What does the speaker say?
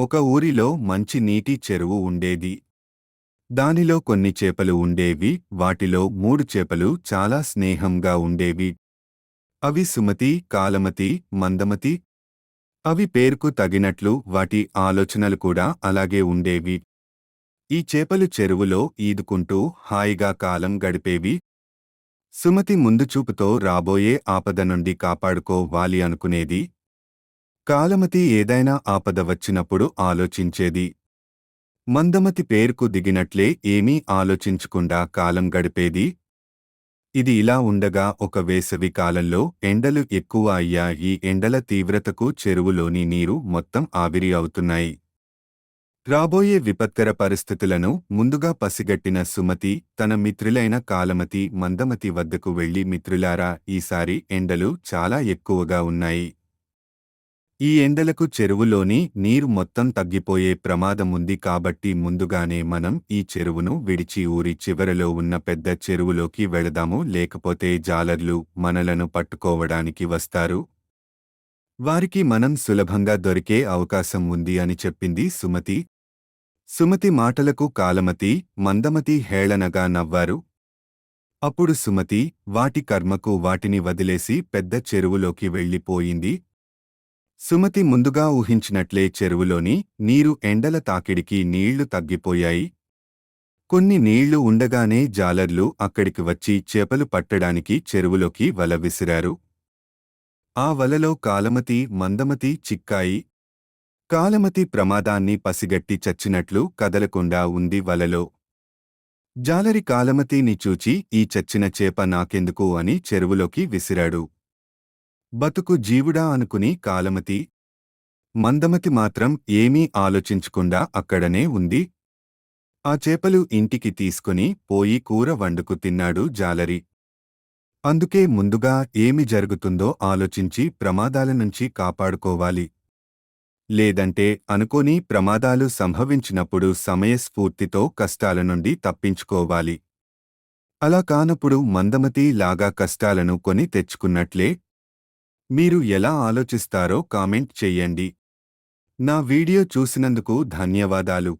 ఒక ఊరిలో మంచి నీటి చెరువు ఉండేది. దానిలో కొన్ని చేపలు ఉండేవి వాటిలో మూడు చేపలు చాలా స్నేహంగా ఉండేవి. అవి సుమతి కాలమతి మందమతి. అవి పేరుకు తగినట్లు వాటి ఆలోచనలు కూడా అలాగే ఉండేవి. ఈ చేపలు చెరువులో ఈదుకుంటూ హాయిగా కాలం గడిపేవి. సుమతి ముందుచూపుతో రాబోయే ఆపద నుండి కాపాడుకోవాలి అనుకునేది. కాలమతి ఏదైనా ఆపద వచ్చినప్పుడు ఆలోచించేది. మందమతి పేరుకు దిగినట్లే ఏమీ ఆలోచించకుండా కాలం గడిపేది. ఇది ఇలా ఉండగా ఒక వేసవి కాలంలో ఎండలు ఎక్కువ అయ్యా ఈ ఎండల తీవ్రతకు చెరువులోని నీరు మొత్తం ఆవిరి అవుతున్నాయి. రాబోయే విపత్కర పరిస్థితులను ముందుగా పసిగట్టిన సుమతి తన మిత్రులైన కాలమతి మందమతి వద్దకు వెళ్ళి మిత్రులారా ఈసారి ఎండలు చాలా ఎక్కువగా ఉన్నాయి. ఈ ఎండలకు చెరువులోని నీరు మొత్తం తగ్గిపోయే ప్రమాదముంది కాబట్టి ముందుగానే మనం ఈ చెరువును విడిచి ఊరి చివరలో ఉన్న పెద్ద చెరువులోకి వెళదాము లేకపోతే జాలర్లు మనలను పట్టుకోవడానికి వస్తారు. వారికి మనం సులభంగా దొరికే అవకాశం ఉంది అని చెప్పింది సుమతి. సుమతి మాటలకు కాలమతి మందమతి హేళనగా నవ్వారు. అప్పుడు సుమతి వాటి కర్మకు వాటిని వదిలేసి పెద్ద చెరువులోకి వెళ్ళిపోయింది. సుమతి ముందుగా ఊహించినట్లే చెరువులోని నీరు ఎండల తాకిడికి నీళ్ళు తగ్గిపోయాయి. కొన్ని నీళ్ళు ఉండగానే జాలర్లు అక్కడికి వచ్చి చేపలు పట్టడానికి చెరువులోకి వల విసిరారు. ఆ వలలో కాలమతి మందమతి చిక్కాయి. కాలమతి ప్రమాదాన్ని పసిగట్టి చచ్చినట్లు కదలకుండా ఉంది వలలో. జాలరి కాలమతిని చూచి ఈ చచ్చిన చేప నాకెందుకు? అని చెరువులోకి విసిరాడు. బతుకు జీవుడా అనుకుని కాలమతి. మందమతి మాత్రం ఏమీ ఆలోచించకుండా అక్కడనే ఉంది. ఆ చేపలు ఇంటికి తీసుకుని పోయి కూర వండుకు తిన్నాడు జాలరి. అందుకే ముందుగా ఏమి జరుగుతుందో ఆలోచించి ప్రమాదాల నుంచి కాపాడుకోవాలి. లేదంటే అనుకోని ప్రమాదాలు సంభవించినప్పుడు సమయస్ఫూర్తితో కష్టాల నుండి తప్పించుకోవాలి. అలా కానప్పుడు మందమతి లాగా కష్టాలను కొని తెచ్చుకున్నట్లే మీరు ఎలా ఆలోచిస్తారో కామెంట్ చెయ్యండి నా వీడియో చూసినందుకు ధన్యవాదాలు.